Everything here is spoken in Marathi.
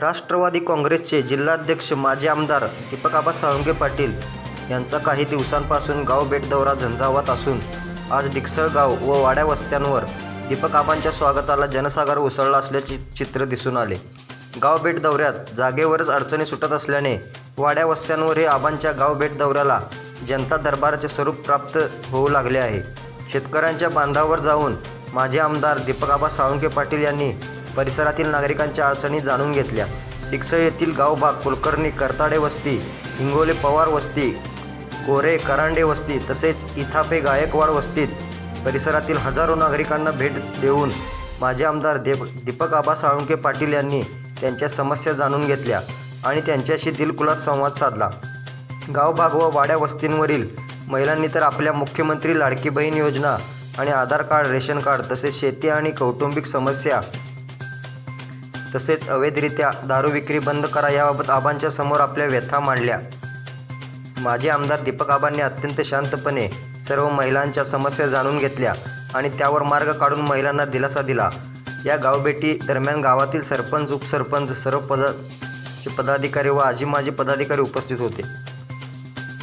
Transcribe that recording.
राष्ट्रवादी काँग्रेसचे जिल्हाध्यक्ष माजी आमदार दीपकाबा साळुंगे पाटील यांचा काही दिवसांपासून गाव भेट दौरा झंझावत असून आज डिकसळ गाव व वाड्या वस्त्यांवर दीपकाबांच्या स्वागताला जनसागर उसळला असल्याचे चित्र दिसून आले. गाव भेट दौऱ्यात जागेवरच अडचणी सुटत असल्याने वाड्या वस्त्यांवर हे आबांच्या गाव भेट दौऱ्याला जनता दरबाराचे स्वरूप प्राप्त होऊ लागले आहे. शेतकऱ्यांच्या बांधावर जाऊन माजी आमदार दीपकाबा साळुंके पाटील यांनी परिसरातील नागरिकांच्या अडचणी जाणून घेतल्या. डिकसळ येथील गावभाग कुलकर्णी करताडे वस्ती हिंगोले पवार वस्ती गोरे करांडे वस्ती तसेच इथापे गायकवाड वस्तीत परिसरातील हजारो नागरिकांना भेट देऊन माजी आमदार देप दीपक आबा साळुंके पाटील यांनी त्यांच्या समस्या जाणून घेतल्या आणि त्यांच्याशी दिलखुलास संवाद साधला. गावभाग व वाड्या वस्तींवरील महिलांनी तर आपल्या मुख्यमंत्री लाडकी बहीण योजना आणि आधार कार्ड रेशन कार्ड तसेच शेती आणि कौटुंबिक समस्या तसेच अवैधरित्या दारू विक्री बंद करा याबाबत आबांच्या समोर आपल्या व्यथा मांडल्या. माजी आमदार दीपक आबांनी अत्यंत शांतपणे सर्व महिलांच्या समस्या जाणून घेतल्या आणि त्यावर मार्ग काढून महिलांना दिलासा दिला. या गावभेटी दरम्यान गावातील सरपंच उपसरपंच सर्व पद पदाधिकारी व आजी माजी पदाधिकारी उपस्थित होते.